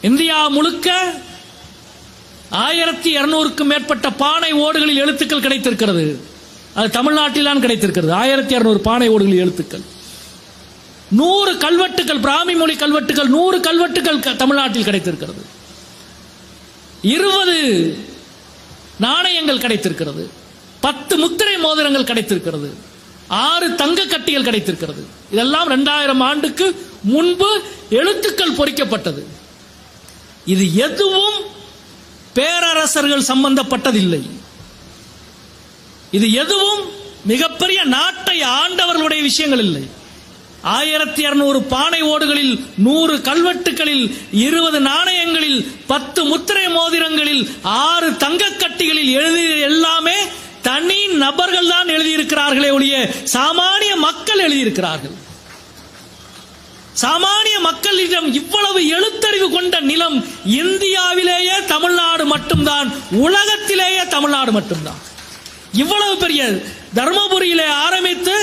India முழுக்க ஆயிரத்தி இருநூறுக்கும் மேற்பட்ட பானை ஓடுகளில் எழுத்துக்கள் கிடைத்திருக்கிறது. அது தமிழ்நாட்டிலான் கிடைத்திருக்கிறது. ஆயிரத்தி இருநூறு பானை ஓடுகளில் எழுத்துக்கள். நூறு கல்வெட்டுகள் பிராமி மொழி கல்வெட்டுகள் நூறு கல்வெட்டுகள் க- தமிழ்நாட்டில் கிடைத்திருக்கிறது. இருபது நாணயங்கள் கிடைத்திருக்கிறது. பத்து முத்திரை மோதிரங்கள் கிடைத்திருக்கிறது. ஆறு தங்க கட்டிகள் கிடைத்திருக்கிறது. இதெல்லாம் இரண்டாயிரம் ஆண்டுக்கு முன்பு எழுத்துக்கள் பொறிக்கப்பட்டது. இது எதுவும் பேரரசர்கள் சம்பந்தப்பட்டதில்லை. இது எதுவும் மிகப்பெரிய நாட்டை ஆண்டவர்களுடைய விஷயங்கள் இல்லை. ஆயிரத்தி இருநூறு பானை ஓடுகளில் நூறு கல்வெட்டுகளில் இருபது நாணயங்களில் பத்து முத்திரை மோதிரங்களில் ஆறு தங்கக் கட்டிகளில் எழுதிய எல்லாமே தனி நபர்கள் தான் எழுதியிருக்கிறார்களே ஒழிய சாமானிய மக்கள் எழுதியிருக்கிறார்கள். சாமானிய மக்களிடம் இவ்வளவு எழுத்தறிவு கொண்ட நிலம் இந்தியாவிலேயே தமிழ்நாடு மட்டும்தான் உலகத்திலேயே தமிழ்நாடு மட்டும்தான். இவ்வளவு பெரிய தர்மபுரியிலே ஆரம்பித்து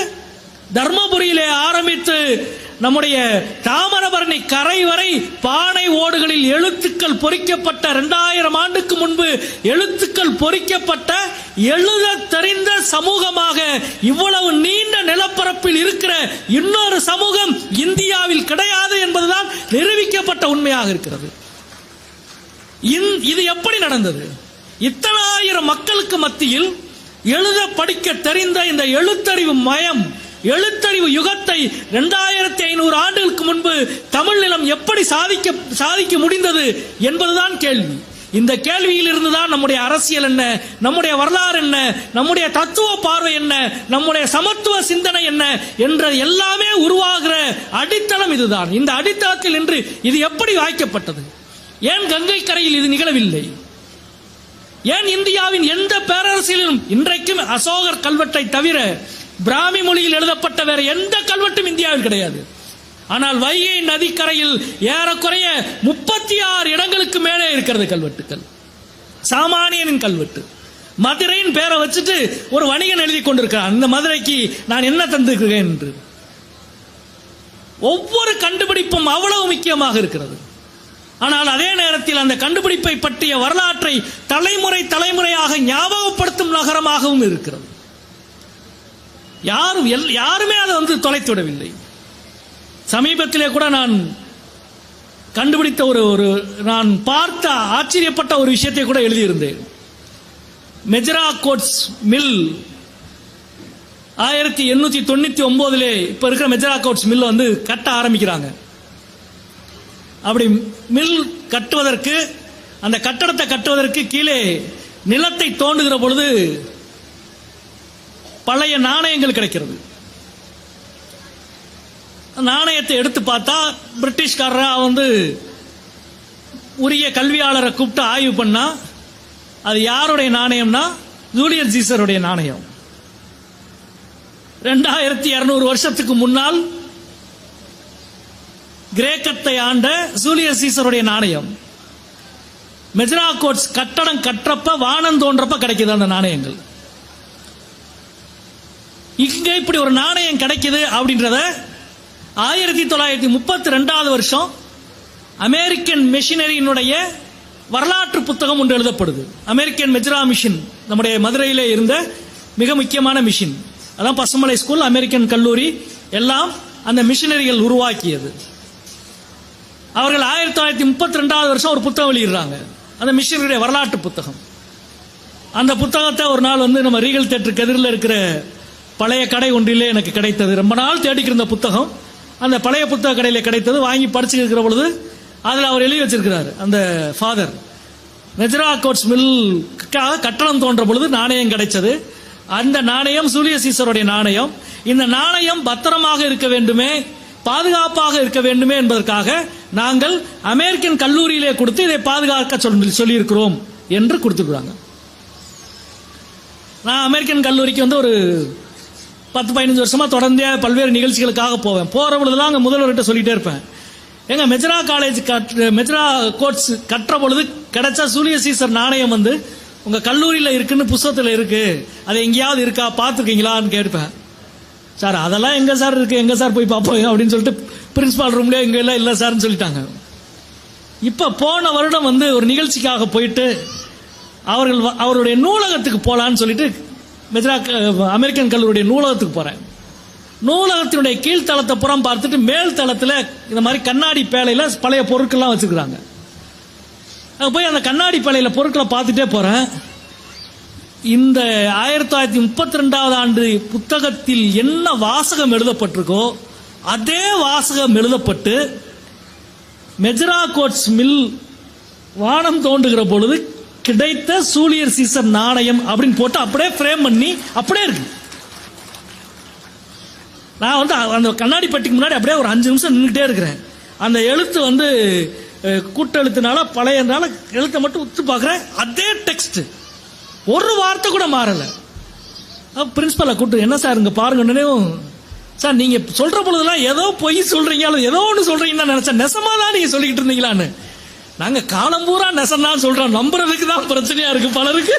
தர்மபுரியிலே ஆரம்பித்து நம்முடைய தாமரபரணி கரை வரை பானை ஓடுகளில் எழுத்துக்கள் பொறிக்கப்பட்ட இரண்டாயிரம் ஆண்டுக்கு முன்பு எழுத்துக்கள் பொறிக்கப்பட்ட எழுத தெரிந்த சமூகமாக இவ்வளவு நீண்ட நிலப்பரப்பில் இருக்கிற இன்னொரு சமூகம் இந்தியாவில் கிடையாது என்பதுதான் நிரூபிக்கப்பட்ட உண்மையாக இருக்கிறது. இந்- இது எப்படி நடந்தது? இத்தனாயிரம் மக்களுக்கு மத்தியில் எழுத படிக்க தெரிந்த இந்த எழுத்தறிவு மயம் எழுத்தறிவு யுகத்தை இரண்டாயிரத்தி ஐநூறு ஆண்டுகளுக்கு முன்பு தமிழ் நிலம் எப்படி சாதிக்க சாதிக்க முடிந்தது என்பதுதான் கேள்வி. இந்த கேள்வியில் இருந்துதான் நம்முடைய அரசியல் என்ன நம்முடைய வரலாறு என்ன நம்முடைய தத்துவ பார்வை என்ன நம்முடைய சமத்துவ சிந்தனை என்ன என்ற எல்லாமே உருவாகிற அடித்தளம் இதுதான். இந்த அடித்தளத்தில் இன்று இது எப்படி வாய்க்கப்பட்டது? ஏன் கங்கை கரையில் இது நிகழவில்லை? ஏன் இந்தியாவின் எந்த பேரரசிலும் இன்றைக்கும் அசோகர் கல்வெட்டை தவிர பிராமி மொழியில் எழுதப்பட்ட வேற எந்த கல்வெட்டும் இந்தியாவில் கிடையாது. ஆனால் வைகை நதிக்கரையில் ஏறக்குறைய முப்பத்தி ஆறு இடங்களுக்கு மேலே இருக்கிறது கல்வெட்டுக்கள். சாமானியனின் கல்வெட்டு. மதுரையின் பேரை வச்சுட்டு ஒரு வணிகன் எழுதி கொண்டிருக்கிறான். இந்த மதுரைக்கு நான் என்ன தந்திருக்கிறேன் என்று. ஒவ்வொரு கண்டுபிடிப்பும் அவ்வளவு முக்கியமாக இருக்கிறது. ஆனால் அதே நேரத்தில் அந்த கண்டுபிடிப்பை பற்றிய வரலாற்றை தலைமுறை தலைமுறையாக ஞாபகப்படுத்தும் நகரமாகவும் இருக்கிறது. யாரும் எல்- யாருமே அதை வந்து தொலைத்து விடவில்லை. சமீபத்திலே கூட நான் கண்டுபிடித்த ஒரு ஒரு நான் பார்த்த ஆச்சரியப்பட்ட ஒரு விஷயத்தை கூட எழுதியிருந்தேன். மெஜரா கோட்ஸ் மில் ஆயிரத்தி எண்ணூற்றி தொண்ணூற்றி ஒன்பதுல இப்போ இருக்கிற மெஜரா கோட்ஸ் மில் வந்து கட்ட ஆரம்பிக்கிறாங்க. அப்படி மில் கட்டுவதற்கு அந்த கட்டடத்தை கட்டுவதற்கு கீழே நிலத்தை தோண்டுகிற பொழுது பழைய நாணயங்கள் கிடைக்கிறது. நாணயத்தை எடுத்து பார்த்தா பிரிட்டிஷ்காரரா வந்து உரிய கல்வியாளரை கூப்பிட்டு ஆய்வு பண்ணா அது யாருடைய நாணயம்னா ஜூலியர் சீசருடைய நாணயம். ரெண்டாயிரத்தி இருநூறு வருஷத்துக்கு முன்னால் கிரேக்கத்தை ஆண்ட ஜூலியர் சீசருடைய நாணயம். மெஜ்ரா கோட்ஸ் கட்டடம் கட்டுறப்ப வானம் தோன்றப்ப கிடைக்குது அந்த நாணயங்கள். இங்க இப்படி ஒரு நாணயம் கிடைக்குது அப்படின்றத ஆயிரத்தி தொள்ளாயிரத்தி முப்பத்தி ரெண்டாவது வருஷம் அமெரிக்கன் மிஷினரியினுடைய வரலாற்று புத்தகம் ஒன்று எழுதப்படுது. அமெரிக்கன் மெஜ்ரா மிஷின் நம்முடைய மதுரையிலே இருந்த மிக முக்கியமான மிஷின். அதான் பசுமலை ஸ்கூல் அமெரிக்கன் கல்லூரி எல்லாம் அந்த மிஷினரிகள் உருவாக்கியது. அவர்கள் ஆயிரத்தி தொள்ளாயிரத்தி முப்பத்தி ரெண்டாவது வருஷம் ஒரு புத்தகம் வெளியிடுறாங்க. அந்த மிஷினரியுடைய வரலாற்று புத்தகம். அந்த புத்தகத்தை ஒரு நாள் வந்து நம்ம ரீகல் தேட்டருக்கு எதிரில் இருக்கிற பழைய கடை ஒன்றிலே எனக்கு கிடைத்தது. ரொம்ப நாள் தேடிக்கிருந்த புத்தகம் அந்த பழைய புத்தக கடையில் கிடைத்தது. வாங்கி படிச்சு இருக்கிற பொழுது அதில் அவர் எழுதி வச்சிருக்கிறார் அந்த ஃபாதர் நெஜரா கோட்ஸ் மில்காக கட்டணம் தோன்ற பொழுது நாணயம் கிடைச்சது. அந்த நாணயம் சூரிய சீசருடைய நாணயம். இந்த நாணயம் பத்திரமாக இருக்க வேண்டுமே பாதுகாப்பாக இருக்க வேண்டுமே என்பதற்காக நாங்கள் அமெரிக்கன் கல்லூரியிலே கொடுத்து இதை பாதுகாக்க சொல்லி சொல்லியிருக்கிறோம் என்று கொடுத்துருக்குறாங்க. நான் அமெரிக்கன் கல்லூரிக்கு வந்து ஒரு பத்து பதினஞ்சு வருஷமா தொடர்ந்தே பல்வேறு நிகழ்ச்சிகளுக்காக போவேன். போற பொழுதுலாம் அங்க முதல்வர்கிட்ட சொல்லிட்டே இருப்பேன். எங்க மெஜ்ரா காலேஜ் கட்- மெஜ்ரா கட்டுற பொழுது கிடைச்ச சூரிய சீசர் நாணயம் வந்து உங்க கல்லூரியில இருக்குன்னு புஸ்தகத்துல இருக்கு. அது எங்கேயாவது இருக்கா பார்த்துருக்கீங்களான்னு கேட்பேன். சார் அதெல்லாம் எங்க சார் இருக்கு? எங்க சார் போய் பார்ப்போம் அப்படின்னு சொல்லிட்டு பிரின்சிபால் ரூம்லயே எங்க எல்லாம் இல்ல சார்னு சொல்லிட்டாங்க. இப்ப போன வருடம் வந்து ஒரு நிகழ்ச்சிக்காக போயிட்டு அவர்கள் வ- அவருடைய நூலகத்துக்கு போலான்னு சொல்லிட்டு மெஜரா க- அமெரிக்கன் கல்லூரியுடைய நூலகத்துக்கு போறேன். நூலகத்தினுடைய கீழ்த்தளத்தை புறம் பார்த்துட்டு மேல் தளத்தில் இந்த மாதிரி கண்ணாடி பேழையில் பழைய பொருட்கள்லாம் வச்சுக்கிறாங்க. அங்கே போய் அந்த கண்ணாடி பேழையில் பொருட்களை பார்த்துட்டே போகிறேன் இந்த ஆயிரத்தி தொள்ளாயிரத்தி முப்பத்தி ரெண்டாவது ஆண்டு புத்தகத்தில் என்ன வாசகம் எழுதப்பட்டிருக்கோ அதே வாசகம் எழுதப்பட்டு மெஜரா கோட்ஸ் மில் வானம் தோன்றுகிற பொழுது கிடைத்த சூழியர் சீசர் நாணயம் அப்படின்னு போட்டு அப்படியே ஃப்ரேம் பண்ணி அப்படியே இருக்கு. நான் வந்து அந்த கண்ணாடி பட்டிக்கு முன்னாடி அப்படியே ஒரு அஞ்சு நிமிஷம் நின்றுட்டே இருக்கிறேன். அந்த எழுத்து வந்து கூட்டெழுத்துனால பழையனால எழுத்தை மட்டும் உத்து பார்க்குறேன். அதே டெக்ஸ்ட் ஒரு வார்த்தை கூட மாறலை. பிரின்சிபலை கூப்பிட்டு என்ன சார் இங்கே பாருங்க சார் நீங்கள் சொல்கிற பொழுதெல்லாம் ஏதோ பொய் சொல்கிறீங்க அல்லது ஏதோ ஒன்று சொல்கிறீங்கன்னு நினச்சா நெசமாக தான் நீங்கள் சொல்லிக்கிட்டு இருந்தீங்களான்னு. நாங்க காலம் பூரா நெசம் சொல்றோம். நம்புறதுக்கு தான் பிரச்சனையா இருக்கு பலருக்கு.